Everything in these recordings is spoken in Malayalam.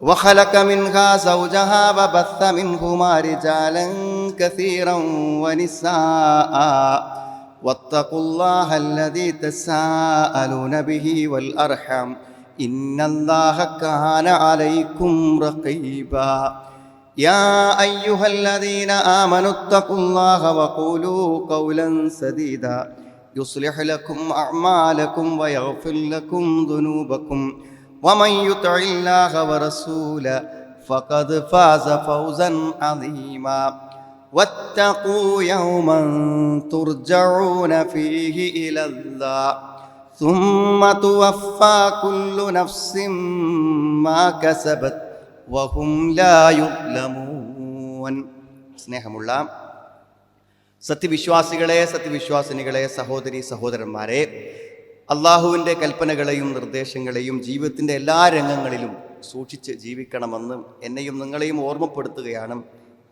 وخلق منها زوجها وبث منهما رجالا كثيرا ونساء. واتقوا الله الذي تساءلون به والأرحم. إن الله كان عليكم رقيبا. يا أيها الذين آمنوا اتقوا الله وقولوا قولا سديدا. يصلح لكم أعمالكم ويغفر لكم ذنوبكم. ومن يطع الله ورسوله فقد فاز فوزا عظيما واتقوا يوما ترجعون فيه الى الله ثم توفى كل نفس ما كسبت وهم لا يظلمون സ്നേഹമുള്ള സത്യവിശ്വാസികളെ സത്യവിശ്വാസിനികളെ സഹോദരി സഹോദരന്മാരെ അള്ളാഹുവിന്റെ കൽപ്പനകളെയും നിർദ്ദേശങ്ങളെയും ജീവിതത്തിന്റെ എല്ലാ രംഗങ്ങളിലും സൂക്ഷിച്ച് ജീവിക്കണമെന്ന് എന്നെയും നിങ്ങളെയും ഓർമ്മപ്പെടുത്തുകയാണ്.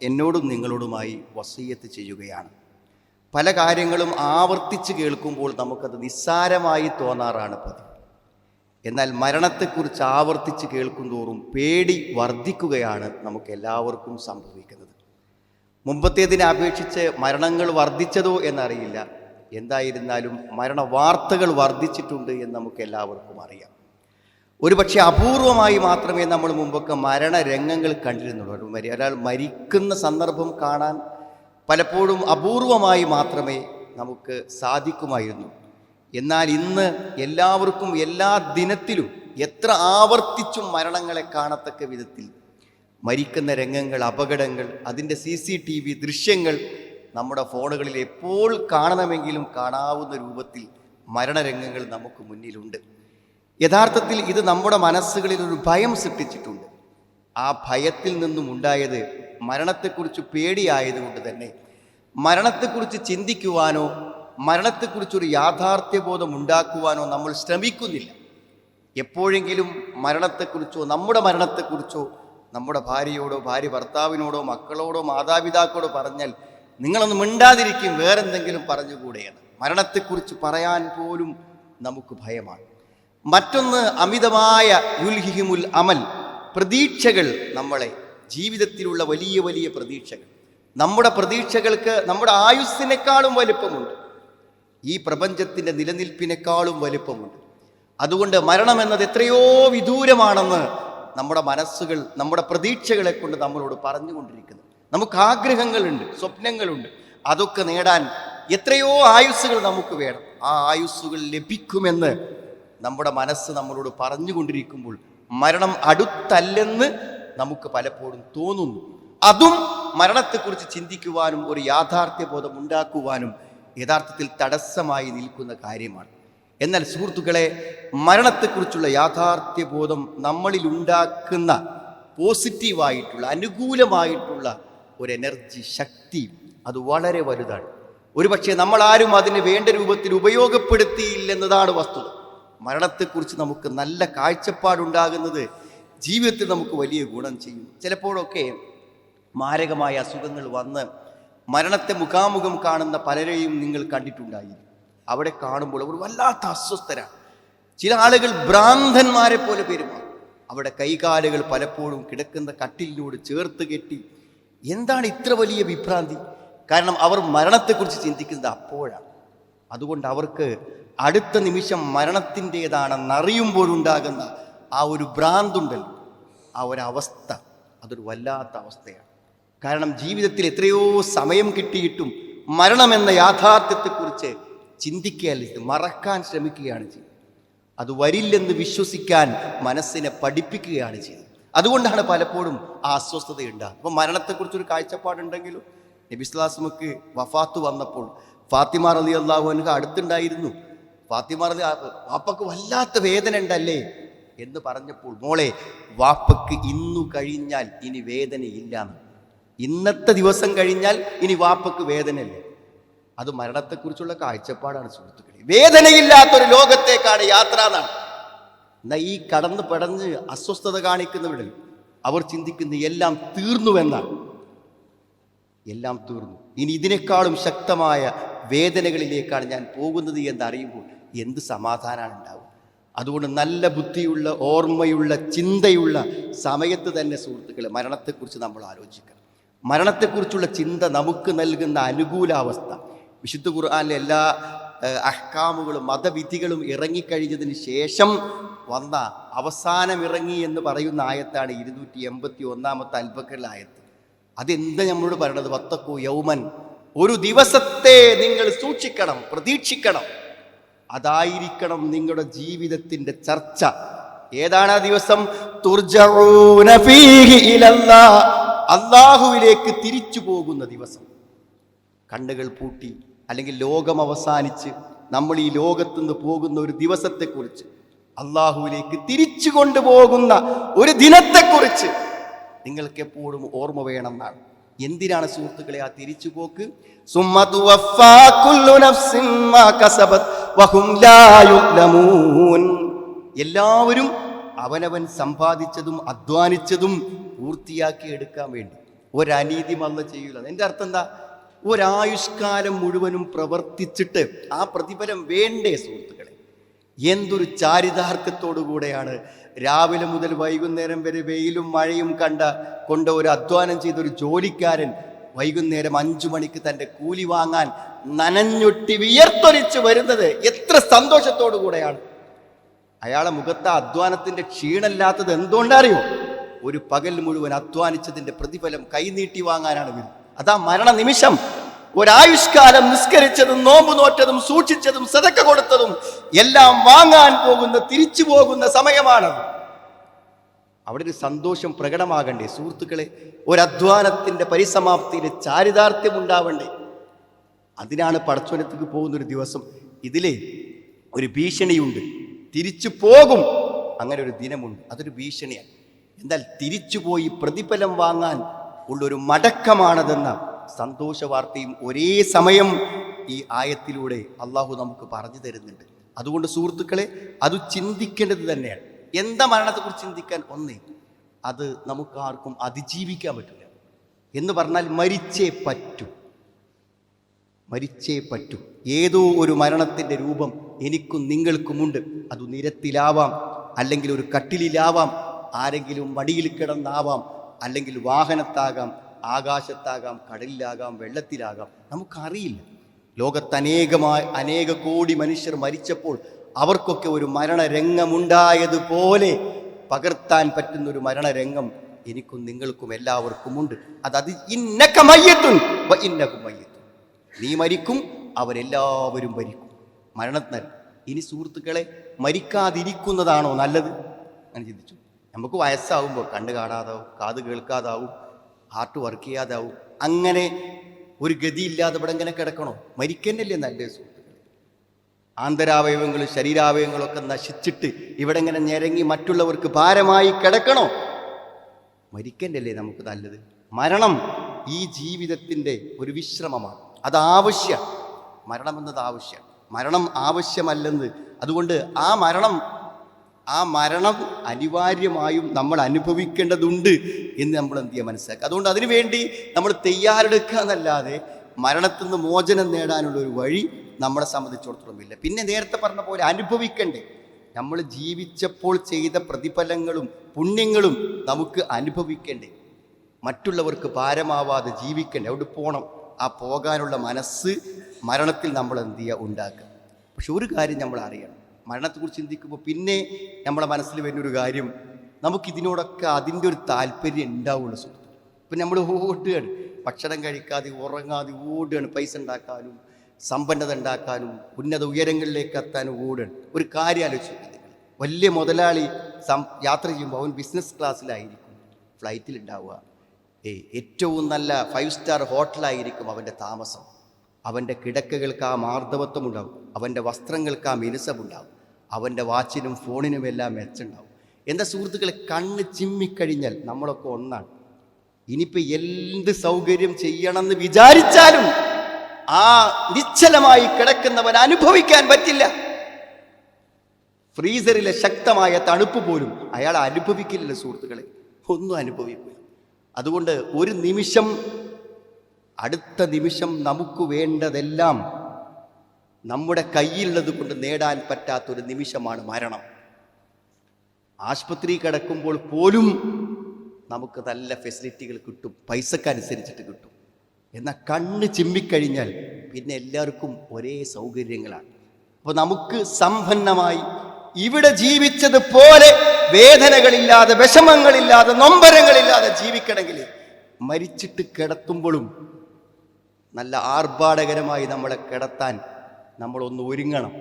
എന്നോടും നിങ്ങളോടുമായി വസീയത്ത് ചെയ്യുകയാണ്. പല കാര്യങ്ങളും ആവർത്തിച്ച് കേൾക്കുമ്പോൾ നമുക്കത് നിസ്സാരമായി തോന്നാറാണ് പതിവ്. എന്നാൽ മരണത്തെക്കുറിച്ച് ആവർത്തിച്ച് കേൾക്കും തോറും പേടി വർദ്ധിക്കുകയാണ് നമുക്ക് എല്ലാവർക്കും സംഭവിക്കുന്നത്. മുമ്പത്തേതിനെ അപേക്ഷിച്ച് മരണങ്ങൾ വർദ്ധിച്ചതോ എന്നറിയില്ല. എന്തായിരുന്നാലും മരണവാർത്തകൾ വർദ്ധിച്ചിട്ടുണ്ട് എന്ന് നമുക്ക് എല്ലാവർക്കും അറിയാം. ഒരുപക്ഷെ അപൂർവമായി മാത്രമേ നമ്മൾ മുമ്പൊക്കെ മരണരംഗങ്ങൾ കണ്ടിരുന്നുള്ളൂ. ഒരാൾ മരിക്കുന്ന സന്ദർഭം കാണാൻ പലപ്പോഴും അപൂർവമായി മാത്രമേ നമുക്ക് സാധിക്കുമായിരുന്നു. എന്നാൽ ഇന്ന് എല്ലാവർക്കും എല്ലാ ദിനത്തിലും എത്ര ആവർത്തിച്ചും മരണങ്ങളെ കാണത്തക്ക വിധത്തിൽ മരിക്കുന്ന രംഗങ്ങൾ അപകടങ്ങൾ അതിന്റെ സി സി ടി വി ദൃശ്യങ്ങൾ നമ്മുടെ ഫോണുകളിൽ എപ്പോൾ കാണണമെങ്കിലും കാണാവുന്ന രൂപത്തിൽ മരണരംഗങ്ങൾ നമുക്ക് മുന്നിലുണ്ട്. യഥാർത്ഥത്തിൽ ഇത് നമ്മുടെ മനസ്സുകളിൽ ഒരു ഭയം സൃഷ്ടിച്ചിട്ടുണ്ട്. ആ ഭയത്തിൽ നിന്നും ഉണ്ടായത് മരണത്തെക്കുറിച്ച് പേടിയായതുകൊണ്ട് തന്നെ മരണത്തെക്കുറിച്ച് ചിന്തിക്കുവാനോ മരണത്തെക്കുറിച്ചൊരു യാഥാർത്ഥ്യബോധം ഉണ്ടാക്കുവാനോ നമ്മൾ ശ്രമിക്കുന്നില്ല. എപ്പോഴെങ്കിലും മരണത്തെക്കുറിച്ചോ നമ്മുടെ മരണത്തെക്കുറിച്ചോ നമ്മുടെ ഭാര്യയോടോ ഭാര്യ ഭർത്താവിനോടോ മക്കളോടോ മാതാപിതാക്കളോടോ പറഞ്ഞാൽ നിങ്ങളൊന്ന് മിണ്ടാതിരിക്കും വേറെന്തെങ്കിലും പറഞ്ഞുകൂടെയാണ് മരണത്തെക്കുറിച്ച് പറയാൻ പോലും നമുക്ക് ഭയമാണ്. മറ്റൊന്ന് അമിതമായ യുൽഹിമുൽ അമൽ പ്രതീക്ഷകൾ നമ്മളെ ജീവിതത്തിലുള്ള വലിയ വലിയ പ്രതീക്ഷകൾ. നമ്മുടെ പ്രതീക്ഷകൾക്ക് നമ്മുടെ ആയുസ്സിനേക്കാളും വലിപ്പമുണ്ട്. ഈ പ്രപഞ്ചത്തിന്റെ നിലനിൽപ്പിനേക്കാളും വലിപ്പമുണ്ട്. അതുകൊണ്ട് മരണം എന്നത് എത്രയോ വിദൂരമാണെന്ന് നമ്മുടെ മനസ്സുകൾ നമ്മുടെ പ്രതീക്ഷകളെ കൊണ്ട് നമ്മളോട് പറഞ്ഞുകൊണ്ടിരിക്കുന്നു. നമുക്ക് ആഗ്രഹങ്ങളുണ്ട് സ്വപ്നങ്ങളുണ്ട്. അതൊക്കെ നേടാൻ എത്രയോ ആയുസ്സുകൾ നമുക്ക് വേണം. ആ ആയുസ്സുകൾ ലഭിക്കുമെന്ന് നമ്മുടെ മനസ്സ് നമ്മളോട് പറഞ്ഞുകൊണ്ടിരിക്കുമ്പോൾ മരണം അടുത്തല്ലെന്ന് നമുക്ക് പലപ്പോഴും തോന്നുന്നു. അതും മരണത്തെക്കുറിച്ച് ചിന്തിക്കുവാനും ഒരു യാഥാർത്ഥ്യബോധം ഉണ്ടാക്കുവാനും യഥാർത്ഥത്തിൽ തടസ്സമായി നിൽക്കുന്ന കാര്യമാണ്. എന്നാൽ സുഹൃത്തുക്കളെ മരണത്തെക്കുറിച്ചുള്ള യാഥാർത്ഥ്യബോധം നമ്മളിൽ ഉണ്ടാക്കുന്ന പോസിറ്റീവായിട്ടുള്ള അനുകൂലമായിട്ടുള്ള ഒരു എനർജി ശക്തി അത് വളരെ വലുതാണ്. ഒരുപക്ഷെ നമ്മൾ ആരും അതിന് വേണ്ട രൂപത്തിൽ ഉപയോഗപ്പെടുത്തിയില്ലെന്നതാണ് വസ്തുത. മരണത്തെക്കുറിച്ച് നമുക്ക് നല്ല കാഴ്ചപ്പാടുണ്ടാകുന്നത് ജീവിതത്തിൽ നമുക്ക് വലിയ ഗുണം ചെയ്യും. ചിലപ്പോഴൊക്കെ മാരകമായ അസുഖങ്ങൾ വന്ന് മരണത്തെ മുഖാമുഖം കാണുന്ന പലരെയും നിങ്ങൾ കണ്ടിട്ടുണ്ടായിരിക്കും അവിടെ കാണുമ്പോൾ അവർ വല്ലാത്ത അസ്വസ്ഥരാണ്. ചില ആളുകൾ ഭ്രാന്തന്മാരെ പോലെ പെരുമാറും. അവിടെ കൈകാലുകൾ പലപ്പോഴും കിടക്കുന്ന കട്ടിലിനോട് ചേർത്ത് കെട്ടി എന്താണ് ഇത്ര വലിയ വിഭ്രാന്തി? കാരണം അവർ മരണത്തെക്കുറിച്ച് ചിന്തിക്കുന്നത് അപ്പോഴാണ്. അതുകൊണ്ട് അവർക്ക് അടുത്ത നിമിഷം മരണത്തിന്റേതാണെന്നറിയുമ്പോഴുണ്ടാകുന്ന ആ ഒരു ഭ്രാന്തുണ്ടല്ലോ. ആ ഒരവസ്ഥ അതൊരു വല്ലാത്ത അവസ്ഥയാണ്. കാരണം ജീവിതത്തിൽ എത്രയോ സമയം കിട്ടിയിട്ടും മരണമെന്ന യാഥാർത്ഥ്യത്തെക്കുറിച്ച് ചിന്തിക്കുകയല്ല മറക്കാൻ ശ്രമിക്കുകയാണ് ചെയ്യുന്നത് അത് വരില്ലെന്ന് വിശ്വസിക്കാൻ മനസ്സിനെ പഠിപ്പിക്കുകയാണ് ചെയ്തത്. അതുകൊണ്ടാണ് പലപ്പോഴും ആ അസ്വസ്ഥത ഉണ്ടാകുന്നത് അപ്പം മരണത്തെക്കുറിച്ചൊരു കാഴ്ചപ്പാടുണ്ടെങ്കിലും നബിസ്ലാസ്മക്ക് വഫാത്ത് വന്നപ്പോൾ ഫാത്തിമ റലി അള്ളാഹു അൻഹ അടുത്തുണ്ടായിരുന്നു. ഫാത്തിമ റലി വാപ്പക്ക് വല്ലാത്ത വേദന ഉണ്ടല്ലേ എന്ന് പറഞ്ഞപ്പോൾ മോളെ വാപ്പക്ക് ഇന്നു കഴിഞ്ഞാൽ ഇനി വേദനയില്ല ഇന്നത്തെ ദിവസം കഴിഞ്ഞാൽ ഇനി വാപ്പക്ക് വേദനയില്ല? അത് മരണത്തെക്കുറിച്ചുള്ള കാഴ്ചപ്പാടാണ് സുഹൃത്തുക്കളെ. വേദനയില്ലാത്തൊരു ലോകത്തേക്കാണ് യാത്ര എന്നാണ്. ഈ കടന്ന് പടഞ്ഞ് അസ്വസ്ഥത കാണിക്കുന്നവരിൽ അവർ ചിന്തിക്കുന്ന എല്ലാം തീർന്നുവെന്നാണ് എല്ലാം തീർന്നു. ഇനി ഇതിനേക്കാളും ശക്തമായ വേദനകളിലേക്കാണ് ഞാൻ പോകുന്നത് എന്നറിയുമ്പോൾ എന്ത് സമാധാനമാണ് ഉണ്ടാവും അതുകൊണ്ട് നല്ല ബുദ്ധിയുള്ള ഓർമ്മയുള്ള ചിന്തയുള്ള സമയത്ത് തന്നെ സുഹൃത്തുക്കളെ മരണത്തെക്കുറിച്ച് നമ്മൾ ആലോചിക്കണം. മരണത്തെക്കുറിച്ചുള്ള ചിന്ത നമുക്ക് നൽകുന്ന അനുകൂലാവസ്ഥ. വിശുദ്ധ ഖുർആാനിലെ എല്ലാ അഹ്കാമുകളും മതവിധികളും ഇറങ്ങിക്കഴിഞ്ഞതിന് ശേഷം വന്ന അവസാനം ഇറങ്ങി എന്ന് പറയുന്ന ആയത്താണ് ഇരുന്നൂറ്റി എൺപത്തി ഒന്നാമത്തെ അൽബക്കറിലെ ആയത്ത്. അതെന്താ നമ്മളോട് പറയണത്? വത്തക്കു യൗമൻ. ഒരു ദിവസത്തെ നിങ്ങൾ സൂക്ഷിക്കണം പ്രതീക്ഷിക്കണം. അതായിരിക്കണം നിങ്ങളുടെ ജീവിതത്തിന്റെ ചർച്ച. ഏതാണ് ആ ദിവസം. അള്ളാഹുവിലേക്ക് തിരിച്ചു പോകുന്ന ദിവസം. കണ്ണുകൾ പൂട്ടി. അല്ലെങ്കിൽ ലോകം അവസാനിച്ച് നമ്മൾ ഈ ലോകത്തു നിന്ന് പോകുന്ന ഒരു ദിവസത്തെക്കുറിച്ച് അള്ളാഹുവിലേക്ക് തിരിച്ചു കൊണ്ടുപോകുന്ന ഒരു ദിനത്തെക്കുറിച്ച് നിങ്ങൾക്ക് എപ്പോഴും ഓർമ്മ വേണമെന്നാണ്. എന്തിനാണ് സുഹൃത്തുക്കളെ ആ തിരിച്ചു പോക്ക്. എല്ലാവരും അവനവൻ സമ്പാദിച്ചതും അധ്വാനിച്ചതും പൂർത്തിയാക്കി എടുക്കാൻ വേണ്ടി. ഒരനീതി മല്ല ചെയ്യൂല. എന്റെ അർത്ഥം എന്താ? ഒരായുഷ്കാലം മുഴുവനും പ്രവർത്തിച്ചിട്ട് ആ പ്രതിഫലം വേണ്ടേ സുഹൃത്തുക്കളെ? എന്തൊരു ചാരിതാർത്ഥ്യത്തോടുകൂടെയാണ് രാവിലെ മുതൽ വൈകുന്നേരം വരെ വെയിലും മഴയും കണ്ട കൊണ്ട് ഒരു അധ്വാനം ചെയ്ത ഒരു ജോലിക്കാരൻ വൈകുന്നേരം അഞ്ചു മണിക്ക് തന്റെ കൂലി വാങ്ങാൻ നനഞ്ഞൊട്ടി വിയർത്തൊലിച്ച് വരുന്നത് എത്ര സന്തോഷത്തോടു കൂടെയാണ്. അയാളെ മുഖത്തെ അധ്വാനത്തിന്റെ ക്ഷീണമില്ലാത്തത് എന്തുകൊണ്ടറിയോ? ഒരു പകൽ മുഴുവൻ അധ്വാനിച്ചതിന്റെ പ്രതിഫലം കൈനീട്ടി വാങ്ങാനാണ് വരുന്നത്. അതാ മരണ നിമിഷം ഒരായുഷ്കാലം നിസ്കരിച്ചതും നോമ്പ് നോറ്റതും സൂക്ഷിച്ചതും സതക്ക കൊടുത്തതും എല്ലാം വാങ്ങാൻ പോകുന്ന തിരിച്ചു പോകുന്ന സമയമാണ്. അവിടെ ഒരു സന്തോഷം പ്രകടമാകണ്ടേ സുഹൃത്തുക്കളെ. ഒരധ്വാനത്തിന്റെ പരിസമാപ്തിയിൽ ചാരിതാർത്ഥ്യം ഉണ്ടാവണ്ടേ. അതിനാണ് പടച്ചോനത്തേക്ക് പോകുന്ന ഒരു ദിവസം. ഇതിലെ ഒരു ഭീഷണിയുണ്ട്. തിരിച്ചു പോകും. അങ്ങനെ ഒരു ദിനമുണ്ട്. അതൊരു ഭീഷണിയാണ്. എന്നാൽ തിരിച്ചുപോയി പ്രതിഫലം വാങ്ങാൻ ഉള്ളൊരു മടക്കമാണതെന്ന സന്തോഷ വാർത്തയും ഒരേ സമയം ഈ ആയത്തിലൂടെ അള്ളാഹു നമുക്ക് പറഞ്ഞു തരുന്നുണ്ട്. അതുകൊണ്ട് സുഹൃത്തുക്കളെ അത് ചിന്തിക്കേണ്ടത് തന്നെയാണ്. എന്താ മരണത്തെക്കുറിച്ച് ചിന്തിക്കാൻ? ഒന്നേ അത് നമുക്ക് ആർക്കും അതിജീവിക്കാൻ പറ്റില്ല. എന്ന് പറഞ്ഞാൽ മരിച്ചേ പറ്റൂ. മരിച്ചേ പറ്റൂ. ഏതോ ഒരു മരണത്തിന്റെ രൂപം എനിക്കും നിങ്ങൾക്കുമുണ്ട്. അത് നിരത്തിലാവാം അല്ലെങ്കിൽ ഒരു കട്ടിലിലാവാം ആരെങ്കിലും വടിയിൽ കിടന്നാവാം അല്ലെങ്കിൽ വാഹനത്താകാം ആകാശത്താകാം കടലിലാകാം വെള്ളത്തിലാകാം. നമുക്കറിയില്ല. ലോകത്ത് അനേകമായി അനേക കോടി മനുഷ്യർ മരിച്ചപ്പോൾ അവർക്കൊക്കെ ഒരു മരണരംഗമുണ്ടായതുപോലെ പകർത്താൻ പറ്റുന്ന ഒരു മരണരംഗം എനിക്കും നിങ്ങൾക്കും എല്ലാവർക്കും ഉണ്ട് അത് ഇന്നക്ക മയ്യത്തും ഇന്നക്കും മയ്യത്തും നീ മരിക്കും അവരെല്ലാവരും മരിക്കും. മരണത്തിനല്ല. ഇനി സുഹൃത്തുക്കളെ മരിക്കാതിരിക്കുന്നതാണോ നല്ലത്? അങ്ങനെ ചിന്തിച്ചു. നമുക്ക് വയസ്സാവുമ്പോൾ കണ്ണ് കാണാതാവും കാത് കേൾക്കാതാവും ഹാർട്ട് വർക്ക് ചെയ്യാതാവും. അങ്ങനെ ഒരു ഗതിയില്ലാതെ ഇവിടെ ഇങ്ങനെ കിടക്കണോ? മരിക്കന്നല്ലേ നല്ലേ സുഹൃത്തുക്കളെ. ആന്തരാവയവങ്ങളും ശരീരാവയവങ്ങളൊക്കെ നശിച്ചിട്ട് ഇവിടെ ഇങ്ങനെ ഞെരങ്ങി മറ്റുള്ളവർക്ക് ഭാരമായി കിടക്കണോ? മരിക്കണ്ടല്ലേ നമുക്ക് നല്ലത്? മരണം ഈ ജീവിതത്തിന്റെ ഒരു വിശ്രമമാണ്. അത് ആവശ്യം. മരണം എന്നത് ആവശ്യം. മരണം ആവശ്യമല്ലെന്ന്. അതുകൊണ്ട് ആ മരണം ആ മരണം അനിവാര്യമായും നമ്മൾ അനുഭവിക്കേണ്ടതുണ്ട് എന്ന് നമ്മൾ എന്ത് ചെയ്യുക മനസ്സിലാക്കുക. അതുകൊണ്ട് അതിനുവേണ്ടി നമ്മൾ തയ്യാറെടുക്കുക എന്നല്ലാതെ മരണത്തിൽ നിന്ന് മോചനം നേടാനുള്ള ഒരു വഴി നമ്മളെ സംബന്ധിച്ചിടത്തോളം ഇല്ല. പിന്നെ നേരത്തെ പറഞ്ഞ പോലെ അനുഭവിക്കണ്ടേ. നമ്മൾ ജീവിച്ചപ്പോൾ ചെയ്ത പ്രതിഫലങ്ങളും പുണ്യങ്ങളും നമുക്ക് അനുഭവിക്കണ്ടേ. മറ്റുള്ളവർക്ക് ഭാരമാവാതെ ജീവിക്കണ്ടേ. അവിടെ പോകണം ആ പോകാനുള്ള മനസ്സ് മരണത്തിൽ നമ്മൾ എന്ത് ചെയ്യുക? ഉണ്ടാക്കുക. പക്ഷെ ഒരു കാര്യം നമ്മൾ അറിയണം. മരണത്തെക്കുറിച്ച് ചിന്തിക്കുമ്പോൾ പിന്നെ നമ്മുടെ മനസ്സിൽ വരുന്നൊരു കാര്യം നമുക്കിതിനോടൊക്കെ അതിന്റെ ഒരു താല്പര്യം ഉണ്ടാവുള്ളൂ സുഹൃത്തു ഇപ്പം നമ്മൾ ഓടുകയാണ്. ഭക്ഷണം കഴിക്കാതെ ഉറങ്ങാതെ ഓടുകയാണ്. പൈസ ഉണ്ടാക്കാനും സമ്പന്നത ഉണ്ടാക്കാനും ഉന്നത ഉയരങ്ങളിലേക്ക് എത്താനും ഓടുകയാണ്. ഒരു കാര്യം ആലോചിക്കുന്നത് വലിയ മുതലാളി സം യാത്ര ചെയ്യുമ്പോൾ അവൻ ബിസിനസ് ക്ലാസ്സിലായിരിക്കും ഫ്ലൈറ്റിൽ ഉണ്ടാവുക ഏ ഏറ്റവും നല്ല ഫൈവ് സ്റ്റാർ ഹോട്ടലായിരിക്കും അവന്റെ താമസം. അവന്റെ കിടക്കകൾക്ക് ആ മാർദ്ദവത്വം ഉണ്ടാവും. അവന്റെ വസ്ത്രങ്ങൾക്ക് ആ മിനുസമുണ്ടാവും. അവന്റെ വാച്ചിനും ഫോണിനും എല്ലാം മെച്ചുണ്ടാവും. എന്താ സുഹൃത്തുക്കളെ കണ്ണ് ചിമ്മിക്കഴിഞ്ഞാൽ നമ്മളൊക്കെ ഒന്നാണ്. ഇനിയിപ്പോൾ എന്ത് സൗകര്യം ചെയ്യണമെന്ന് വിചാരിച്ചാലും ആ നിശ്ചലമായി കിടക്കുന്നവൻ അനുഭവിക്കാൻ പറ്റില്ല. ഫ്രീസറിലെ ശക്തമായ തണുപ്പ് പോലും അയാൾ അനുഭവിക്കില്ലല്ലോ സുഹൃത്തുക്കളെ. ഒന്നും അനുഭവിക്കില്ല അതുകൊണ്ട് ഒരു നിമിഷം അടുത്ത നിമിഷം നമുക്ക് വേണ്ടതെല്ലാം നമ്മുടെ കയ്യിലുള്ളത് കൊണ്ട് നേടാൻ പറ്റാത്തൊരു നിമിഷമാണ് മരണം. ആശുപത്രി കിടക്കുമ്പോൾ പോലും നമുക്ക് നല്ല ഫെസിലിറ്റികൾ കിട്ടും പൈസക്കനുസരിച്ചിട്ട് കിട്ടും. എന്നാൽ കണ്ണ് ചിമ്മിക്കഴിഞ്ഞാൽ പിന്നെ എല്ലാവർക്കും ഒരേ സൗകര്യങ്ങളാണ്. അപ്പോൾ നമുക്ക് സമ്പന്നമായി ഇവിടെ ജീവിച്ചതുപോലെ വേദനകളില്ലാതെ വിഷമങ്ങളില്ലാതെ നൊമ്പരങ്ങളില്ലാതെ ജീവിക്കണമെങ്കിൽ മരിച്ചിട്ട് കിടത്തുമ്പോഴും നല്ല ആർഭാടകരമായി നമ്മളെ കിടത്താൻ നമ്മളൊന്ന് ഒരുങ്ങണം.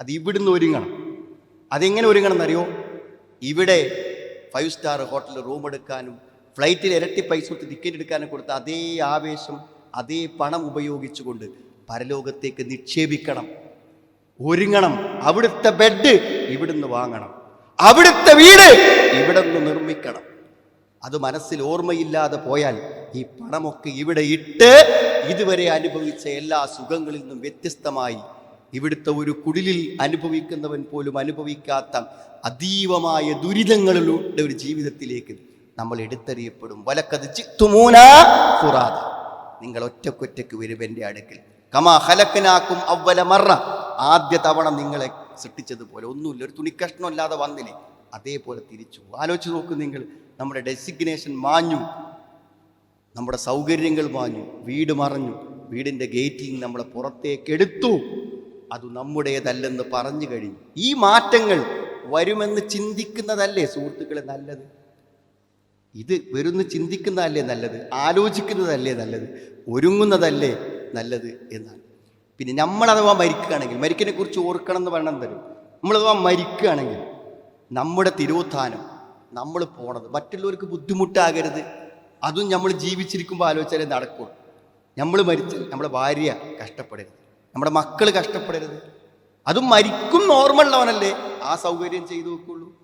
അത് ഇവിടുന്ന് ഒരുങ്ങണം. അതെങ്ങനെ ഒരുങ്ങണം എന്നറിയോ? ഇവിടെ ഫൈവ് സ്റ്റാർ ഹോട്ടലിൽ റൂം എടുക്കാനും ഫ്ലൈറ്റിൽ ഇരട്ടി പൈസ കൊടുത്ത് ടിക്കറ്റ് എടുക്കാനും കൊടുത്ത അതേ ആവേശം അതേ പണം ഉപയോഗിച്ചുകൊണ്ട് പരലോകത്തേക്ക് നിക്ഷേപിക്കണം. ഒരുങ്ങണം. അവിടുത്തെ ബെഡ് ഇവിടുന്ന് വാങ്ങണം. അവിടുത്തെ വീട് ഇവിടുന്ന് നിർമ്മിക്കണം. അത് മനസ്സിൽ ഓർമ്മയില്ലാതെ പോയാൽ ഈ പണമൊക്കെ ഇവിടെ ഇട്ട് ഇതുവരെ അനുഭവിച്ച എല്ലാ സുഖങ്ങളിൽ നിന്നും വ്യത്യസ്തമായി ഇവിടുത്തെ ഒരു കുടിലിൽ അനുഭവിക്കുന്നവൻ പോലും അനുഭവിക്കാത്ത അതീവമായ ദുരിതങ്ങളിലൂടെ ഒരു ജീവിതത്തിലേക്ക് നമ്മൾ എടുത്തെറിയപ്പെടും. വലക്കത് ചിത്തുമൂന ഫുറാദ. നിങ്ങൾ ഒറ്റക്കൊറ്റക്ക് വരും എന്റെ അടുക്കൽ. കമാ ഹലക്കനാക്കും അവല മറ. ആദ്യ തവണ നിങ്ങളെ സൃഷ്ടിച്ചതുപോലെ ഒന്നുമില്ല. ഒരു തുണിക്കഷ്ണം അല്ലാതെ വന്നില്ലേ? അതേപോലെ തിരിച്ചു. ആലോചിച്ച് നോക്കൂ നിങ്ങൾ. നമ്മുടെ ഡെസിഗ്നേഷൻ മാഞ്ഞു. നമ്മുടെ സൗകര്യങ്ങൾ വാഞ്ഞു വീട് മറഞ്ഞു വീടിന്റെ ഗേറ്റിൽ നിന്ന് നമ്മളെ പുറത്തേക്കെടുത്തു. അത് നമ്മുടേതല്ലെന്ന് പറഞ്ഞു കഴിഞ്ഞു. ഈ മാറ്റങ്ങൾ വരുമെന്ന് ചിന്തിക്കുന്നതല്ലേ സുഹൃത്തുക്കളെ നല്ലത്? ഇത് വരുന്ന് ചിന്തിക്കുന്നതല്ലേ നല്ലത്? ആലോചിക്കുന്നതല്ലേ നല്ലത്? ഒരുങ്ങുന്നതല്ലേ നല്ലത് എന്നാണ്. പിന്നെ നമ്മളഥവാ മരിക്കുകയാണെങ്കിൽ മരിക്കിനെ കുറിച്ച് ഓർക്കണം എന്ന് പറയണം തരും. നമ്മളഥവാ മരിക്കുകയാണെങ്കിൽ നമ്മുടെ തിരോധാനം നമ്മൾ പോണത് മറ്റുള്ളവർക്ക് ബുദ്ധിമുട്ടാകരുത്. അതും നമ്മൾ ജീവിച്ചിരിക്കുമ്പോൾ ആലോചിച്ചാലേ നടക്കുള്ളൂ. നമ്മൾ മരിച്ച് നമ്മുടെ ഭാര്യ കഷ്ടപ്പെടരുത്. നമ്മുടെ മക്കൾ കഷ്ടപ്പെടരുത്. അതും മരിക്കും നോർമലുള്ളവനല്ലേ ആ സൗകര്യം ചെയ്തു വെക്കുള്ളൂ.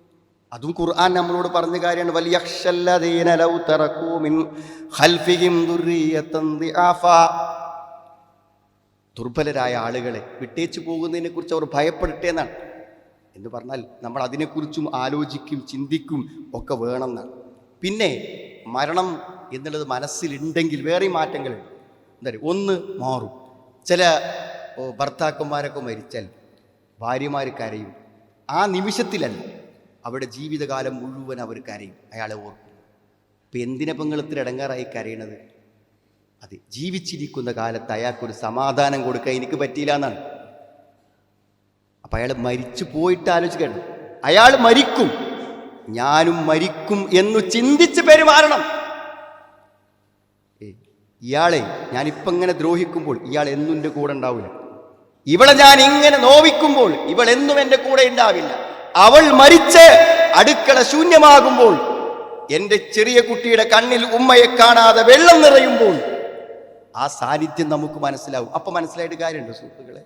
അതും ഖുർആൻ നമ്മളോട് പറഞ്ഞ കാര്യമാണ്. ദുർബലരായ ആളുകളെ വിട്ടേച്ചു പോകുന്നതിനെ കുറിച്ച് അവർ ഭയപ്പെടട്ടെ എന്നാണ് എന്ന് പറഞ്ഞാൽ നമ്മൾ അതിനെക്കുറിച്ചും ആലോചിക്കും ചിന്തിക്കും ഒക്കെ വേണമെന്നാണ് പിന്നെ മരണം എന്നുള്ളത് മനസ്സിലുണ്ടെങ്കിൽ വേറെ മാറ്റങ്ങളുണ്ട് എന്താ ഒന്ന് മാറും. ചില ഭർത്താക്കന്മാരൊക്കെ മരിച്ചാൽ ഭാര്യമാർ കരയും. ആ നിമിഷത്തിലല്ല അവരുടെ ജീവിതകാലം മുഴുവൻ അവർ കരയും. അയാളെ ഓർക്കും ഇപ്പം എന്തിനെ പെങ്ങളത്തിൽ ഇടങ്ങാറായി കരയണത്? അതെ ജീവിച്ചിരിക്കുന്ന കാലത്ത് അയാൾക്കൊരു സമാധാനം കൊടുക്കാൻ എനിക്ക് പറ്റിയില്ല എന്നാണ്. അപ്പം അയാൾ മരിച്ചു പോയിട്ട് ആലോചിക്കണം അയാൾ മരിക്കും. ഞാനും മരിക്കും എന്നു ചിന്തിച്ച് പെരുമാറണം. ഇയാളെ ഞാനിപ്പം ഇങ്ങനെ ദ്രോഹിക്കുമ്പോൾ ഇയാൾ എന്നും എന്റെ കൂടെ ഉണ്ടാവില്ല. ഇവളെ ഞാൻ ഇങ്ങനെ നോവിക്കുമ്പോൾ ഇവൾ എന്നും എന്റെ കൂടെ ഉണ്ടാവില്ല. അവൾ മരിച്ച് അടുക്കള ശൂന്യമാകുമ്പോൾ എന്റെ ചെറിയ കുട്ടിയുടെ കണ്ണിൽ ഉമ്മയെ കാണാതെ വെള്ളം നിറയുമ്പോൾ ആ സാന്നിധ്യം നമുക്ക് മനസ്സിലാവും. അപ്പൊ മനസ്സിലായിട്ട് കാര്യമുണ്ട് സുഹൃത്തുക്കളെ?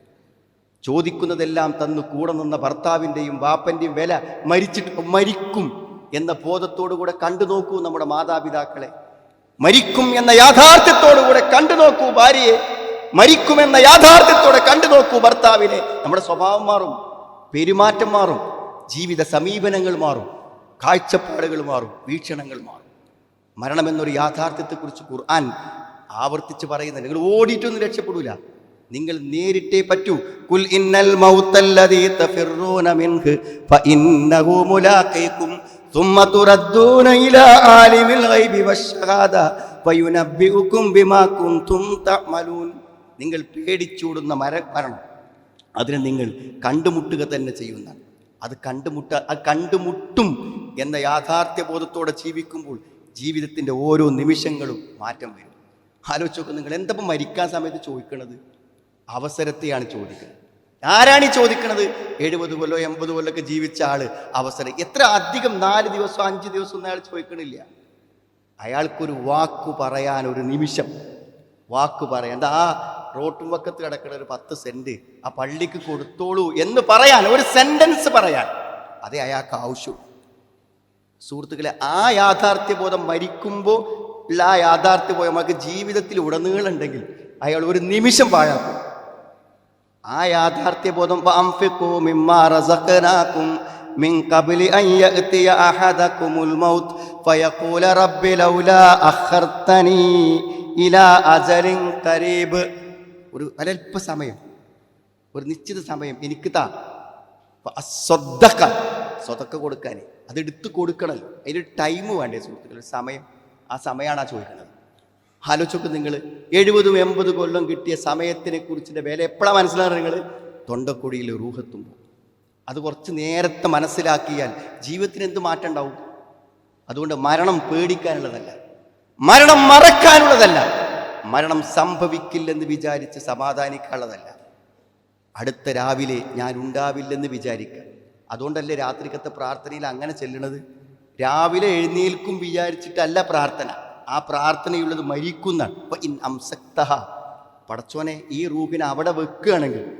ചോദിക്കുന്നതെല്ലാം തന്നു കൂടെ നിന്ന ഭർത്താവിന്റെയും വാപ്പന്റെയും വില മരിച്ചിട്ട് മരിക്കും എന്ന ബോധത്തോടുകൂടെ കണ്ടു നോക്കൂ നമ്മുടെ മാതാപിതാക്കളെ. മരിക്കും എന്ന യാഥാർത്ഥ്യത്തോടുകൂടെ കണ്ടു നോക്കൂ ഭാര്യയെ. മരിക്കുമെന്ന യാഥാർത്ഥ്യത്തോടെ കണ്ടു നോക്കൂ ഭർത്താവിനെ. നമ്മുടെ സ്വഭാവം മാറും പെരുമാറ്റം മാറും ജീവിത സമീപനങ്ങൾ മാറും കാഴ്ചപ്പാടുകൾ മാറും വീക്ഷണങ്ങൾ മാറും. മരണമെന്നൊരു യാഥാർത്ഥ്യത്തെക്കുറിച്ച് ഖുർആൻ ആവർത്തിച്ച് പറയുന്നത് നിങ്ങൾ ഓടിയിട്ടൊന്നും രക്ഷപ്പെടൂല. നിങ്ങൾ നേരിട്ടേ പറ്റൂ കുൽ ഇന്നൽ മൗത്തല്ലദീ തഫിറൂന മിൻഹു ഫഇന്നഹു മുലാഖീകും ثم تردون إلى عالم الغيب والشهادة فينبئكم بما كنتم تعملون നിങ്ങൾ പേടിച്ചൂടുന്ന മര മരണം അതിനെ നിങ്ങൾ കണ്ടുമുട്ടുക തന്നെ ചെയ്യുന്നതാണ് അത് കണ്ടുമുട്ട അത് കണ്ടുമുട്ടും എന്ന യാഥാർത്ഥ്യ ബോധത്തോടെ ജീവിക്കുമ്പോൾ ജീവിതത്തിൻ്റെ ഓരോ നിമിഷങ്ങളും മാറ്റം വരും ആലോചിച്ച് നോക്കുക നിങ്ങൾ എന്തപ്പം മരിക്കാൻ സമയത്ത് ചോദിക്കണത് അവസരത്തെയാണ് ചോദിക്കുന്നത്. ആരാണ് ഈ ചോദിക്കുന്നത് എഴുപത് കൊല്ലോ എൺപത് കൊല്ലൊക്കെ ജീവിച്ച ആൾ അവസരം. എത്ര അധികം നാല് ദിവസം അഞ്ച് ദിവസം ഒന്നും അയാൾ ചോദിക്കണില്ല. അയാൾക്കൊരു വാക്ക് പറയാൻ ഒരു നിമിഷം. വാക്ക് പറയാൻ. എന്താ ആ റോട്ടും വക്കത്ത് കിടക്കുന്ന ഒരു പത്ത് സെന്റ് ആ പള്ളിക്ക് കൊടുത്തോളൂ എന്ന് പറയാൻ ഒരു സെന്റൻസ് പറയാൻ. അതേ അയാൾക്ക് ആവശ്യം സുഹൃത്തുക്കളെ ആ യാഥാർത്ഥ്യബോധം മരിക്കുമ്പോൾ ഉള്ള ആ യാഥാർത്ഥ്യബോധം നമുക്ക് ജീവിതത്തിൽ ഉടനീളുണ്ടെങ്കിൽ അയാൾ ഒരു നിമിഷം പാഴാക്കും. ആ യാഥാർത്ഥ്യബോധം മിൻ ഖബ്ലി അൻ യഅതിയ അഹദകുമുൽ മൗത്ത് ഫയഖൂല റബ്ബി ലൗലാ അഖർതനി ഇലാ അജലിൻ ഖരീബ്. ഒരു അല്പ സമയം ഒരു നിശ്ചിത സമയം എനിക്ക് താ. സ്വതക്ക സ്വതക്ക കൊടുക്കാൻ അതെടുത്ത് കൊടുക്കണല്ലോ. അതിന് ടൈം വേണ്ടേ സുഹൃത്തുക്കൾ സമയം. ആ സമയമാണ് ആ ചോദിക്കുന്നത്. ആലോചിച്ചൊക്കെ നിങ്ങൾ. എഴുപതും എൺപത് കൊല്ലം കിട്ടിയ സമയത്തിനെ കുറിച്ചിന്റെ വില എപ്പോഴാണ് മനസ്സിലാകുന്നത് നിങ്ങൾ? തൊണ്ടക്കൊടിയിൽ റൂഹത്തുമ്പോൾ അത് കുറച്ച് നേരത്തെ മനസ്സിലാക്കിയാൽ ജീവിതത്തിന് എന്ത് മാറ്റം ഉണ്ടാവും? അതുകൊണ്ട് മരണം പേടിക്കാനുള്ളതല്ല. മരണം മറക്കാനുള്ളതല്ല. മരണം സംഭവിക്കില്ലെന്ന് വിചാരിച്ച് സമാധാനിക്കാനുള്ളതല്ല. അടുത്ത രാവിലെ ഞാൻ ഉണ്ടാവില്ലെന്ന് വിചാരിക്കുക. അതുകൊണ്ടല്ലേ രാത്രിക്കത്തെ പ്രാർത്ഥനയിൽ അങ്ങനെ ചെല്ലണത്? രാവിലെ എഴുന്നേൽക്കും വിചാരിച്ചിട്ടല്ല പ്രാർത്ഥന. ആ പ്രാർത്ഥനയുള്ളത് മരിക്കുന്ന ഇൻ അംസക്തഹ. പടച്ചോനെ ഈ റൂഹിനെ അവിടെ വെക്കുകയാണെങ്കിൽ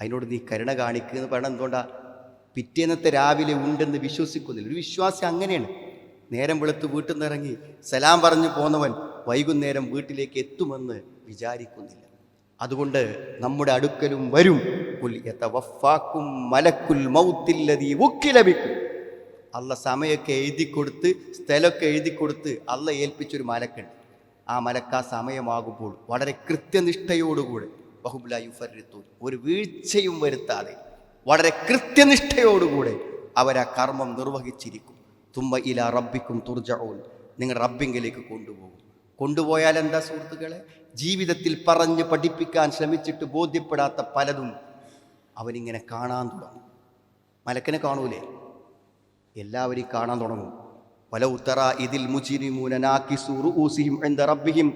അതിനോട് നീ കരുണ കാണിക്കുക എന്ന് പറയണത് എന്തുകൊണ്ടാ? പിറ്റേന്നത്തെ രാവിലെ ഉണ്ടെന്ന് വിശ്വസിക്കുന്നില്ല. ഒരു വിശ്വാസം അങ്ങനെയാണ്. നേരം വെളുത്ത് വീട്ടിൽ നിന്ന് ഇറങ്ങി സലാം പറഞ്ഞു പോന്നവൻ വൈകുന്നേരം വീട്ടിലേക്ക് എത്തുമെന്ന് വിചാരിക്കുന്നില്ല. അതുകൊണ്ട് നമ്മുടെ അടുക്കലും വരും. മലക്കുൽ മൗത്തില്ലതീ ഉക്കിലപിക്കും അല്ല സമയമൊക്കെ എഴുതി കൊടുത്ത് സ്ഥലമൊക്കെ എഴുതി കൊടുത്ത് അല്ല ഏൽപ്പിച്ചൊരു മലക്കുണ്ട്. ആ മലക്ക് ആ സമയമാകുമ്പോൾ വളരെ കൃത്യനിഷ്ഠയോടുകൂടെ ബഹുബുലായുഫരിത്തൂൻ ഒരു വീഴ്ചയും വരുത്താതെ വളരെ കൃത്യനിഷ്ഠയോടുകൂടെ അവരാ കർമ്മം നിർവഹിച്ചിരിക്കും. തുമ്പ ഇല റബ്ബിക്കും തുർജവും നിങ്ങൾ റബ്ബിങ്കിലേക്ക് കൊണ്ടുപോകും. കൊണ്ടുപോയാൽ എന്താ സുഹൃത്തുക്കളെ? ജീവിതത്തിൽ പറഞ്ഞ് പഠിപ്പിക്കാൻ ശ്രമിച്ചിട്ട് ബോധ്യപ്പെടാത്ത പലതും അവനിങ്ങനെ കാണാൻ തുടങ്ങും. മലക്കിനെ കാണൂലേ? എല്ലാവരെയും കാണാൻ തുടങ്ങും. പല ഉത്തറ ഇതിൽ മുജിരിമൂന റബ്ബിഹിം.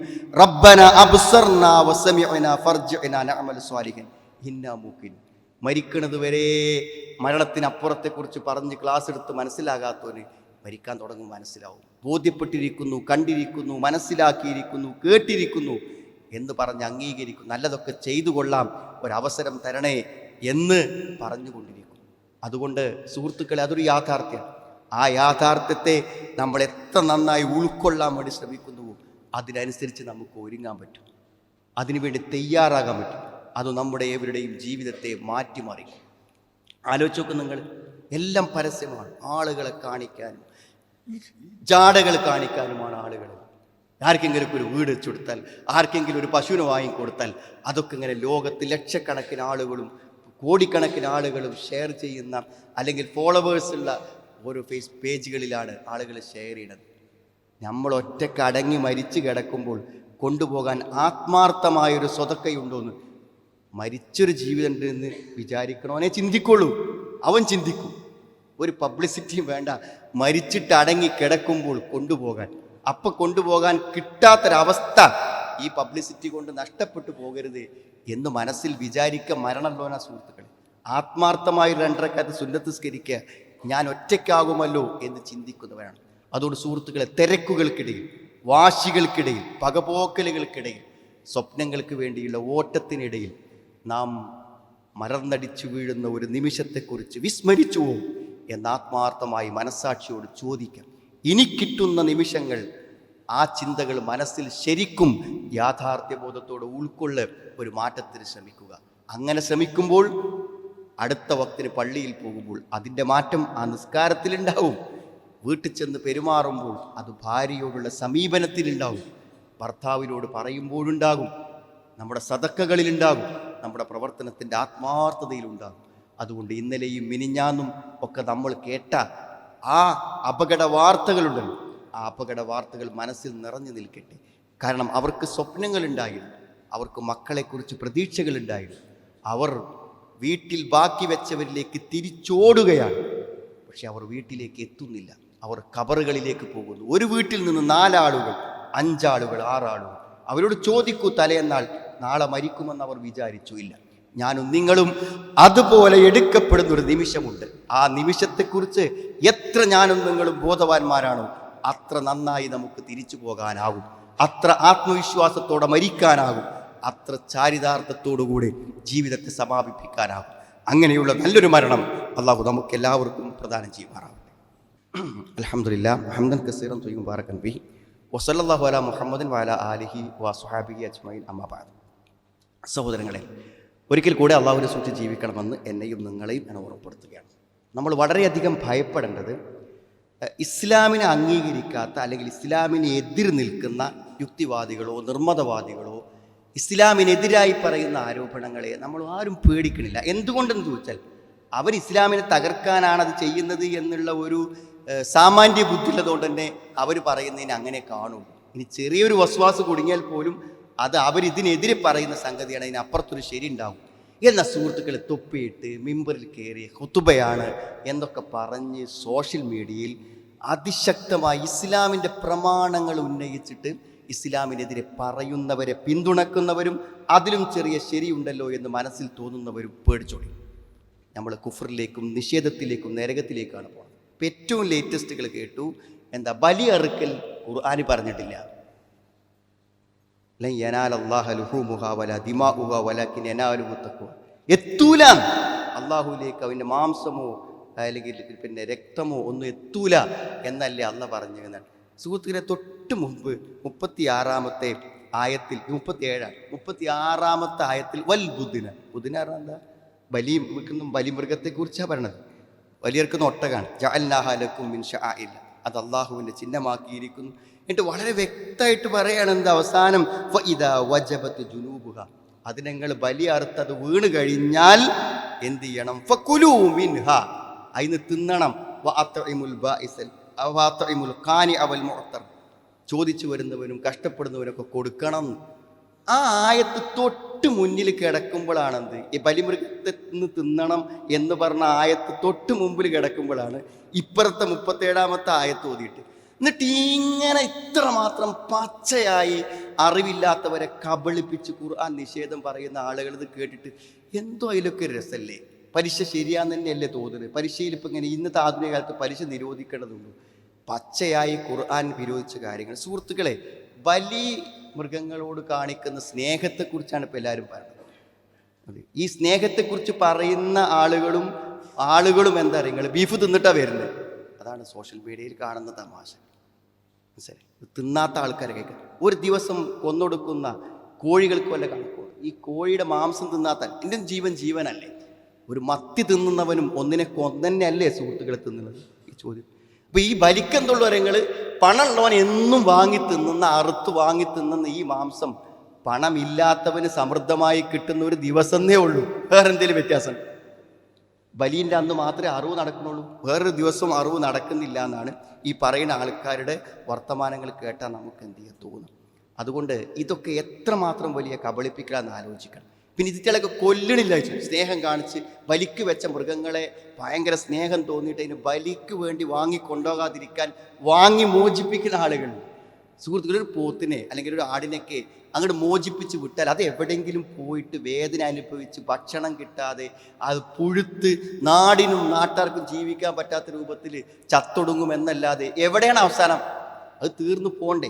മരിക്കണത് വരെ മരണത്തിനപ്പുറത്തെക്കുറിച്ച് പറഞ്ഞ് ക്ലാസ് എടുത്ത് മനസ്സിലാകാത്തവന് മരിക്കാൻ തുടങ്ങും മനസ്സിലാവും. ബോധ്യപ്പെട്ടിരിക്കുന്നു കണ്ടിരിക്കുന്നു മനസ്സിലാക്കിയിരിക്കുന്നു കേട്ടിരിക്കുന്നു എന്ന് പറഞ്ഞ് അംഗീകരിക്കും നല്ലതൊക്കെ ചെയ്തു കൊള്ളാം. ഒരവസരം തരണേ എന്ന് പറഞ്ഞുകൊണ്ടിരിക്കും അതുകൊണ്ട് സുഹൃത്തുക്കളെ അതൊരു യാഥാർത്ഥ്യമാണ് ആ യാഥാർത്ഥ്യത്തെ നമ്മൾ എത്ര നന്നായി ഉൾക്കൊള്ളാൻ വേണ്ടി ശ്രമിക്കുന്നുവോ അതിനനുസരിച്ച് നമുക്ക് ഒരുങ്ങാൻ പറ്റും. അതിനുവേണ്ടി തയ്യാറാകാൻ പറ്റും. അത് നമ്മുടെ ഏവരുടെയും ജീവിതത്തെ മാറ്റിമറിക്കും. ആലോചിച്ച് നോക്ക് നിങ്ങൾ. എല്ലാം പരസ്യമാണ്. ആളുകളെ കാണിക്കാനും ജാടകൾ കാണിക്കാനുമാണ് ആളുകൾ. ആർക്കെങ്കിലും ഒരു വീട് വെച്ചു കൊടുത്താൽ ആർക്കെങ്കിലും ഒരു പശുവിനെ വാങ്ങിക്കൊടുത്താൽ അതൊക്കെ ഇങ്ങനെ ലോകത്ത് ലക്ഷക്കണക്കിന് ആളുകളും കോടിക്കണക്കിന് ആളുകളും ഷെയർ ചെയ്യുന്ന അല്ലെങ്കിൽ ഫോളോവേഴ്സുള്ള ഓരോ ഫേസ് പേജുകളിലാണ് ആളുകൾ ഷെയർ ചെയ്യുന്നത്. നമ്മൾ ഒറ്റയ്ക്ക് അടങ്ങി മരിച്ചു കിടക്കുമ്പോൾ കൊണ്ടുപോകാൻ ആത്മാർത്ഥമായൊരു സ്വതക്കയുണ്ടോന്ന് മരിച്ചൊരു ജീവിതം ഉണ്ട് എന്ന് വിചാരിക്കണോനെ ചിന്തിക്കുള്ളൂ അവൻ ചിന്തിക്കും. ഒരു പബ്ലിസിറ്റിയും വേണ്ട. മരിച്ചിട്ട് അടങ്ങി കിടക്കുമ്പോൾ കൊണ്ടുപോകാൻ. അപ്പം കൊണ്ടുപോകാൻ കിട്ടാത്തൊരവസ്ഥ ഈ പബ്ലിസിറ്റി കൊണ്ട് നഷ്ടപ്പെട്ടു പോകരുത്. എന്ന് മനസ്സിൽ വിചാരിക്ക മരണല്ലോന സുഹൃത്തുക്കളെ. ആത്മാർത്ഥമായ രണ്ടരക്കാലത്ത് സുന്നത്തിസ്കരിക്കുക ഞാൻ ഒറ്റയ്ക്കാകുമല്ലോ എന്ന് ചിന്തിക്കുന്നവരാണ്. അതുകൊണ്ട് സുഹൃത്തുക്കളെ തിരക്കുകൾക്കിടയിൽ വാശികൾക്കിടയിൽ പകപോക്കലുകൾക്കിടയിൽ സ്വപ്നങ്ങൾക്ക് വേണ്ടിയുള്ള ഓട്ടത്തിനിടയിൽ നാം മലർന്നടിച്ചു വീഴുന്ന ഒരു നിമിഷത്തെക്കുറിച്ച് വിസ്മരിച്ചു എന്ന് ആത്മാർത്ഥമായി മനസ്സാക്ഷിയോട് ചോദിക്കാം. ഇനി കിട്ടുന്ന നിമിഷങ്ങൾ ആ ചിന്തകൾ മനസ്സിൽ ശരിക്കും യാഥാർത്ഥ്യബോധത്തോടെ ഉൾക്കൊള്ള ഒരു മാറ്റത്തിന് ശ്രമിക്കുക. അങ്ങനെ ശ്രമിക്കുമ്പോൾ അടുത്ത വക്തിന് പള്ളിയിൽ പോകുമ്പോൾ അതിന്റെ മാറ്റം ആ നിസ്കാരത്തിലുണ്ടാവും. വീട്ടിൽ ചെന്ന് പെരുമാറുമ്പോൾ അത് ഭാര്യയോടുള്ള സമീപനത്തിലുണ്ടാവും. ഭർത്താവിനോട് പറയുമ്പോഴുണ്ടാകും. നമ്മുടെ സതക്കകളിലുണ്ടാകും. നമ്മുടെ പ്രവർത്തനത്തിന്റെ ആത്മാർത്ഥതയിലുണ്ടാകും. അതുകൊണ്ട് ഇന്നലെയും മിനിഞ്ഞാന്നും ഒക്കെ നമ്മൾ കേട്ട ആ അപകട വാർത്തകളുണ്ടല്ലോ ആ അപകട വാർത്തകൾ മനസ്സിൽ നിറഞ്ഞു നിൽക്കട്ടെ. കാരണം അവർക്ക് സ്വപ്നങ്ങളുണ്ടായിരുന്നു. അവർക്ക് മക്കളെക്കുറിച്ച് പ്രതീക്ഷകളുണ്ടായിരുന്നു. അവർ വീട്ടിൽ ബാക്കി വെച്ചവരിലേക്ക് തിരിച്ചോടുകയാണ്. പക്ഷെ അവർ വീട്ടിലേക്ക് എത്തുന്നില്ല. അവർ കബറുകളിലേക്ക് പോകുന്നു. ഒരു വീട്ടിൽ നിന്ന് നാലാളുകൾ അഞ്ചാളുകൾ ആറാളുകൾ. അവരോട് ചോദിക്കൂ തലേന്നാൾ നാളെ മരിക്കുമെന്ന് അവർ വിചാരിച്ചു ഇല്ല. ഞാനും നിങ്ങളും അതുപോലെ എടുക്കപ്പെടുന്ന ഒരു നിമിഷമുണ്ട്. ആ നിമിഷത്തെക്കുറിച്ച് എത്ര ഞാനും നിങ്ങളും ബോധവാന്മാരാണോ? അത്ര നന്നായി നമുക്ക് തിരിച്ചു പോകാനാകും. അത്ര ആത്മവിശ്വാസത്തോടെ മരിക്കാനാകും. അത്ര ചാരിതാർത്ഥത്തോടുകൂടി ജീവിതത്തെ സമാപിപ്പിക്കാനാകും. അങ്ങനെയുള്ള നല്ലൊരു മരണം അള്ളാഹു നമുക്ക് എല്ലാവർക്കും പ്രദാനം ചെയ്യുമാറാവട്ടെ അലഹമില്ല മുഹമ്മദൻ കസീറൻ തൊയ്യും ബാറക്കൻ ബി വസല്ലാഹു അല മുഹമ്മദൻ വാല ആലിഹി വാ സുഹാബിഹി അജ്മൈൻ അമ്മാബാദ് സഹോദരങ്ങളെ ഒരിക്കൽ കൂടെ അള്ളാഹുവിനെ സൂക്ഷിച്ച് ജീവിക്കണമെന്ന് എന്നെയും നിങ്ങളെയും ഞാൻ ഓർമ്മപ്പെടുത്തുകയാണ്. നമ്മൾ വളരെയധികം ഭയപ്പെടേണ്ടത് ഇസ്ലാമിനെ അംഗീകരിക്കാത്ത അല്ലെങ്കിൽ ഇസ്ലാമിനെ എതിർ നിൽക്കുന്ന യുക്തിവാദികളോ നിർമ്മതവാദികളോ ഇസ്ലാമിനെതിരായി പറയുന്ന ആരോപണങ്ങളെ നമ്മൾ ആരും പേടിക്കണില്ല. എന്തുകൊണ്ടെന്ന് ചോദിച്ചാൽ അവർ ഇസ്ലാമിനെ തകർക്കാനാണ് അത് ചെയ്യുന്നത് എന്നുള്ള ഒരു സാമാന്യ ബുദ്ധിയുള്ളതുകൊണ്ട് തന്നെ അവർ പറയുന്നതിന് അങ്ങനെ കാണും. ഇനി ചെറിയൊരു വസ്വാസ് കുടുങ്ങിയാൽ പോലും അത് അവരിതിനെതിരെ പറയുന്ന സംഗതിയാണ് അതിനപ്പുറത്തൊരു ശരി ഉണ്ടാവും എന്ന സുഹൃത്തുക്കളെ തൊപ്പിയിട്ട് മിമ്പറിൽ കയറി ഹുത്തുബയാണ് എന്നൊക്കെ പറഞ്ഞ് സോഷ്യൽ മീഡിയയിൽ അതിശക്തമായി ഇസ്ലാമിന്റെ പ്രമാണങ്ങൾ ഉന്നയിച്ചിട്ട് ഇസ്ലാമിനെതിരെ പറയുന്നവരെ പിന്തുണക്കുന്നവരും അതിലും ചെറിയ ശരിയുണ്ടല്ലോ എന്ന് മനസ്സിൽ തോന്നുന്നവരും പേടിച്ചോടി. നമ്മൾ കുഫറിലേക്കും നിഷേധത്തിലേക്കും നരകത്തിലേക്കാണ് പോകുന്നത് ഏറ്റവും ലേറ്റസ്റ്റുകൾ കേട്ടു. എന്താ ബലി അറുക്കൽ ഖുർആാനി പറഞ്ഞിട്ടില്ല. എത്തൂല. അള്ളാഹുലേക്ക് അവന്റെ മാംസമോ അല്ലെങ്കിൽ പിന്നെ രക്തമോ ഒന്നും എത്തൂല എന്നല്ലേ അല്ല പറഞ്ഞു എന്നാണ് സുഹൃത്തുക്കളെ തൊട്ട് മുമ്പ് മുപ്പത്തി ആറാമത്തെ ആയത്തിൽ മുപ്പത്തി ഏഴാണ് മുപ്പത്തി ആറാമത്തെ ആയത്തിൽ വൽ ബുദ്ധിന. ബുദ്ധിന എന്താ? ബലി ബലിമൃഗത്തെ ബലിമൃഗത്തെക്കുറിച്ചാണ് പറയണത് വലിയർക്കുന്ന ഒട്ടകാണ്. ജഅൽനാഹലക്കും മിൻ ഷആഇല്ല അത് അള്ളാഹുവിന്റെ ചിഹ്നമാക്കിയിരിക്കുന്നു. എന്നിട്ട് വളരെ വ്യക്തമായിട്ട് പറയുകയാണ് എന്താ അവസാനം? ഇതാ വജബത്ത് ജുനൂബുക അത് നിങ്ങൾ ബലി അറുത്ത് അത് വീണ് കഴിഞ്ഞാൽ എന്ത് ചെയ്യണം? ഫുലൂമിൻഹ അതിന് തിന്നണം. ചോദിച്ചു വരുന്നവനും കഷ്ടപ്പെടുന്നവനൊക്കെ കൊടുക്കണം. ആ ആയത്ത് തൊട്ട് മുന്നിൽ കിടക്കുമ്പോഴാണെന്ത് ഈ ബലിമൃഗത്തെ നിന്ന് തിന്നണം എന്ന് പറഞ്ഞ ആയത്ത് തൊട്ട് മുമ്പിൽ കിടക്കുമ്പോഴാണ് ഇപ്പുറത്തെ മുപ്പത്തേഴാമത്തെ ആയത്ത് ഓതിയിട്ട്. എന്നിട്ട് ഇങ്ങനെ ഇത്രമാത്രം പച്ചയായി അറിവില്ലാത്തവരെ കബളിപ്പിച്ച് ഖുർആൻ നിഷേധം പറയുന്ന ആളുകൾ ഇത് കേട്ടിട്ട് എന്തോ അതിലൊക്കെ രസമല്ലേ പലിശ ശരിയാന്ന് തന്നെയല്ലേ തോന്നുന്നത്? പലിശയിൽ ഇപ്പം ഇങ്ങനെ ഇന്നത്തെ ആധുനിക കാലത്ത് പലിശ നിരോധിക്കേണ്ടതുള്ളൂ പച്ചയായി ഖുർആൻ വിരോധിച്ച കാര്യങ്ങൾ. സുഹൃത്തുക്കളെ വലിയ മൃഗങ്ങളോട് കാണിക്കുന്ന സ്നേഹത്തെക്കുറിച്ചാണ് ഇപ്പോൾ എല്ലാവരും പറയുന്നത്. ഈ സ്നേഹത്തെക്കുറിച്ച് പറയുന്ന ആളുകളും ആളുകളും എന്താ നിങ്ങൾ ബീഫ് തിന്നിട്ടാ വരുന്നത് അതാണ് സോഷ്യൽ മീഡിയയിൽ കാണുന്ന തമാശ. മനസ്സിലായി? തിന്നാത്ത ആൾക്കാരെ കേൾക്കാം ഒരു ദിവസം കൊന്നൊടുക്കുന്ന കോഴികൾക്ക് വല്ല കണക്കോ? ഈ കോഴിയുടെ മാംസം തിന്നാത്ത എന്റെ ജീവൻ ജീവനല്ലേ. ഒരു മത്തി തിന്നുന്നവനും ഒന്നിനെ കൊന്നല്ലേ സുഹൃത്തുക്കളെ തിന്നുന്നത്? ഈ ചോദ്യം. അപ്പൊ ഈ ബലിക്കെന്തുള്ളവരങ്ങൾ പണമുള്ളവൻ എന്നും വാങ്ങി തിന്നുന്ന അറുത്ത് വാങ്ങി തിന്നുന്ന ഈ മാംസം പണമില്ലാത്തവന് സമൃദ്ധമായി കിട്ടുന്ന ഒരു ദിവസമേ ഉള്ളൂ. വേറെ എന്തെങ്കിലും വ്യത്യാസം? ബലീന്റെ അന്ന് മാത്രമേ അറിവ് നടക്കുന്നുള്ളൂ. വേറൊരു ദിവസവും അറിവ് നടക്കുന്നില്ല എന്നാണ് ഈ പറയുന്ന ആൾക്കാരുടെ വർത്തമാനങ്ങൾ കേട്ടാൽ നമുക്ക് എന്ത് ചെയ്യാൻ തോന്നും. അതുകൊണ്ട് ഇതൊക്കെ എത്രമാത്രം വലിയ കബളിപ്പിക്കലാന്ന് ആലോചിക്കണം. പിന്നെ ഇതിറ്റകളൊക്കെ കൊല്ലണില്ല സ്നേഹം കാണിച്ച് ബലിക്ക് വെച്ച മൃഗങ്ങളെ ഭയങ്കര സ്നേഹം തോന്നിയിട്ട് അതിന് ബലിക്ക് വേണ്ടി വാങ്ങി കൊണ്ടുപോകാതിരിക്കാൻ വാങ്ങി മോചിപ്പിക്കുന്ന ആളുകളുണ്ട്. സുഹൃത്തുക്കൾ ഒരു പോത്തിനെ അല്ലെങ്കിൽ ഒരു ആടിനൊക്കെ അങ്ങോട്ട് മോചിപ്പിച്ച് വിട്ടാൽ അത് എവിടെയെങ്കിലും പോയിട്ട് വേദന അനുഭവിച്ച് ഭക്ഷണം കിട്ടാതെ അത് പുഴുത്ത് നാടിനും നാട്ടാർക്കും ജീവിക്കാൻ പറ്റാത്ത രൂപത്തിൽ ചത്തൊടുങ്ങുമെന്നല്ലാതെ എവിടെയാണ് അവസാനം? അത് തീർന്നു പോണ്ടേ.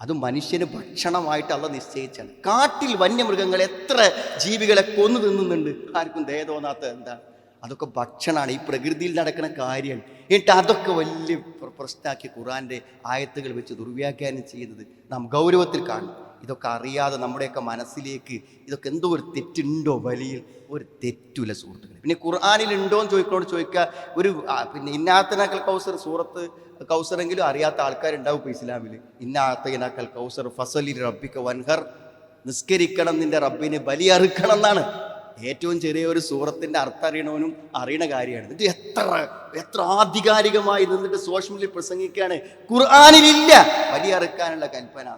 അത് മനുഷ്യന് ഭക്ഷണമായിട്ട് അള്ള നിശ്ചയിച്ചാണ് കാട്ടിൽ വന്യമൃഗങ്ങൾ എത്ര ജീവികളെ കൊന്നു തിന്നുന്നുണ്ട്. ആർക്കും ദയ തോന്നാത്ത എന്താണ്? അതൊക്കെ ഭക്ഷണമാണ്. ഈ പ്രകൃതിയിൽ നടക്കുന്ന കാര്യമാണ് എന്നിട്ട് അതൊക്കെ വലിയ പ്ര- പ്രശ്നമാക്കി ഖുറാന്റെ ആയത്തുകൾ വെച്ച് ദുർവ്യാഖ്യാനം ചെയ്യുന്നത് നാം ഗൗരവത്തിൽ കാണും. ഇതൊക്കെ അറിയാതെ നമ്മുടെയൊക്കെ മനസ്സിലേക്ക് ഇതൊക്കെ എന്തോ ഒരു തെറ്റുണ്ടോ വലിയ ഒരു തെറ്റുല സുഹൃത്തുക്കളെ. പിന്നെ ഖുർആാനിൽ ഉണ്ടോ എന്ന് ചോദിക്കണോട് ചോദിക്കുക. ഒരു പിന്നെ ഇന്നാത്തനാക്കൽ കൗസർ സൂറത്ത് കൗസറെങ്കിലും അറിയാത്ത ആൾക്കാരുണ്ടാവും ഇപ്പോൾ ഇസ്ലാമിൽ. ഇന്നാത്തനാക്കൽ കൗസർ ഫസലി റബ്ബിക്ക വൻഹർ. നിസ്കരിക്കണം നിന്റെ റബ്ബിനെ ബലിയറുക്കണം എന്നാണ്. ഏറ്റവും ചെറിയ ഒരു സൂറത്തിന്റെ അർത്ഥം അറിയണവനും അറിയണ കാര്യമാണ്. ഇത് എത്ര എത്ര ആധികാരികമായി നിന്നിട്ട് സോഷ്യൽ മീഡിയ പ്രസംഗിക്കുകയാണ്. ഖുർആാനിലില്ല. വലിയ ബലിയറുക്കാനുള്ള കൽപ്പന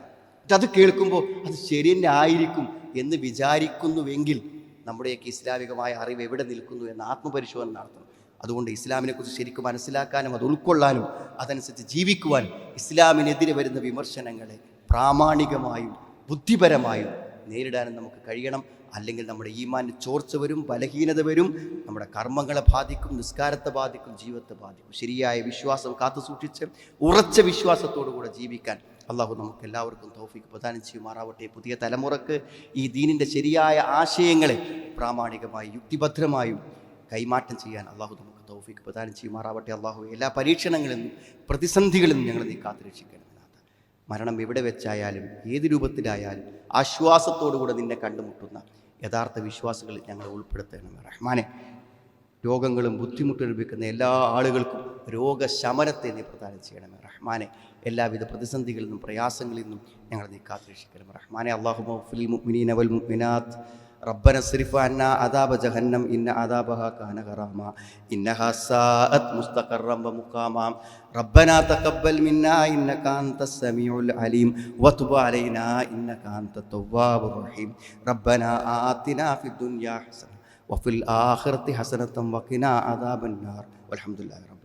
അത് കേൾക്കുമ്പോൾ അത് ശരി തന്നെ ആയിരിക്കും എന്ന് വിചാരിക്കുന്നുവെങ്കിൽ നമ്മുടെയൊക്കെ ഇസ്ലാമികമായ അറിവ് എവിടെ നിൽക്കുന്നു എന്ന് ആത്മപരിശോധന നടത്തണം. അതുകൊണ്ട് ഇസ്ലാമിനെക്കുറിച്ച് ശരിക്കും മനസ്സിലാക്കാനും അത് ഉൾക്കൊള്ളാനും അതനുസരിച്ച് ജീവിക്കുവാനും ഇസ്ലാമിനെതിരെ വരുന്ന വിമർശനങ്ങളെ പ്രാമാണികമായും ബുദ്ധിപരമായും നേരിടാനും നമുക്ക് കഴിയണം. അല്ലെങ്കിൽ നമ്മുടെ ഈമാന് ചോർച്ച വരും ബലഹീനത വരും നമ്മുടെ കർമ്മങ്ങളെ ബാധിക്കും നിസ്കാരത്തെ ബാധിക്കും ജീവിതത്തെ ബാധിക്കും. ശരിയായ വിശ്വാസം കാത്തു സൂക്ഷിച്ച് ഉറച്ച വിശ്വാസത്തോടു കൂടെ ജീവിക്കാൻ അള്ളാഹു നമുക്ക് എല്ലാവർക്കും തൗഫീക്ക് പ്രദാനം ചെയ്യുമാറാവട്ടെ. പുതിയ തലമുറയ്ക്ക് ഈ ദീനിന്റെ ശരിയായ ആശയങ്ങളെ പ്രാമാണികമായി യുക്തിഭദ്രമായും കൈമാറ്റം ചെയ്യാൻ അള്ളാഹു നമുക്ക് തൗഫീക്ക് പ്രദാനം ചെയ്യുമാറാവട്ടെ. അള്ളാഹു എല്ലാ പരീക്ഷണങ്ങളിൽ നിന്നും പ്രതിസന്ധികളിൽ നിന്നും ഞങ്ങളെ നീ കാത്തുരക്ഷിക്കണം മരണം എവിടെ വെച്ചായാലും ഏത് രൂപത്തിലായാലും ആശ്വാസത്തോടുകൂടെ നിന്നെ കണ്ടുമുട്ടുന്ന യഥാർത്ഥ വിശ്വാസികളിൽ ഞങ്ങളെ ഉൾപ്പെടുത്തണം. റഹ്മാനെ രോഗങ്ങളും ബുദ്ധിമുട്ടനുഭവിക്കുന്ന എല്ലാ ആളുകൾക്കും രോഗശമനത്തെ നീ പ്രദാനം ചെയ്യണമേ. റഹ്മാനെ എല്ലാവിധ പ്രതിസന്ധികളിൽ നിന്നും പ്രയാസങ്ങളിൽ നിന്നും ഞങ്ങൾ നീ കാത്തുരക്ഷിക്കണം റഹ്മാനെ അള്ളാഹു മൗഫിൽ മുഅ്മിനീന വൽ മുഅ്മിനാത്ത്. ربنا اصرف عنا عذاب جهنم إن عذابها كان غراما إنها ساءت مستقرا ومقاما ربنا تقبل منا إنك أنت السميع العليم وتب علينا إنك أنت التواب الرحيم ربنا آتنا في الدنيا حسنة وفي الآخرة حسنة وقنا عذاب النار والحمد لله رب